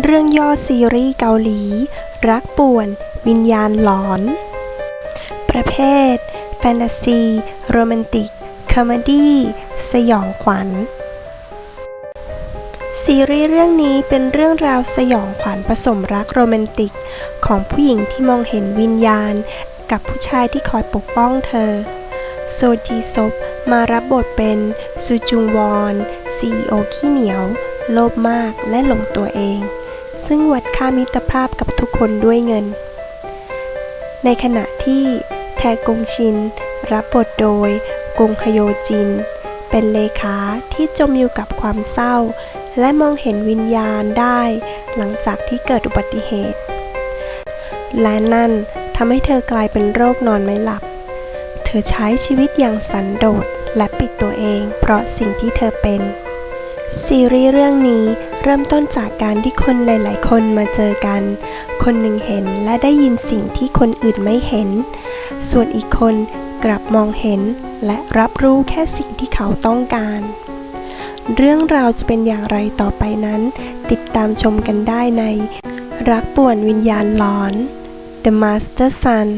เรื่องย่อซีรีส์เกาหลี รักป่วน วิญญาณหลอน ประเภท แฟนตาซี โรแมนติก คอมดี้ สยองขวัญ ซีรีส์เรื่องนี้เป็นเรื่องราวสยองขวัญผสมรักโรแมนติก ของผู้หญิงที่มองเห็นวิญญาณ กับผู้ชายที่คอยปกป้องเธอ โซจีซบมารับบทเป็นซูจุงวอนซีโอขี้เหนียว โลภมากและหลงตัวเอง ซึ่งวัดค่ามิตรภาพกับทุกคนด้วยเงิน ในขณะที่แทกงชิน รับบทโดยกงฮโยจิน เป็นเลขาที่จมอยู่กับความเศร้า และมองเห็นวิญญาณได้หลังจากที่เกิดอุบัติเหตุ และนั่นทำให้เธอกลายเป็นโรคนอนไม่หลับ เธอใช้ชีวิตอย่างสันโดษและปิดตัวเองเพราะสิ่งที่เธอเป็น ซีรีส์เรื่องนี้ เริ่มต้นจากการที่คนหลาย ๆ คนมาเจอกัน คนหนึ่งเห็นและได้ยินสิ่งที่คนอื่นไม่เห็น ส่วนอีกคนกลับมองเห็นและรับรู้แค่สิ่งที่เขาต้องการ เรื่องราวจะเป็นอย่างไรต่อไปนั้น ติดตามชมกันได้ใน รักป่วนวิญญาณหลอน The Master Sun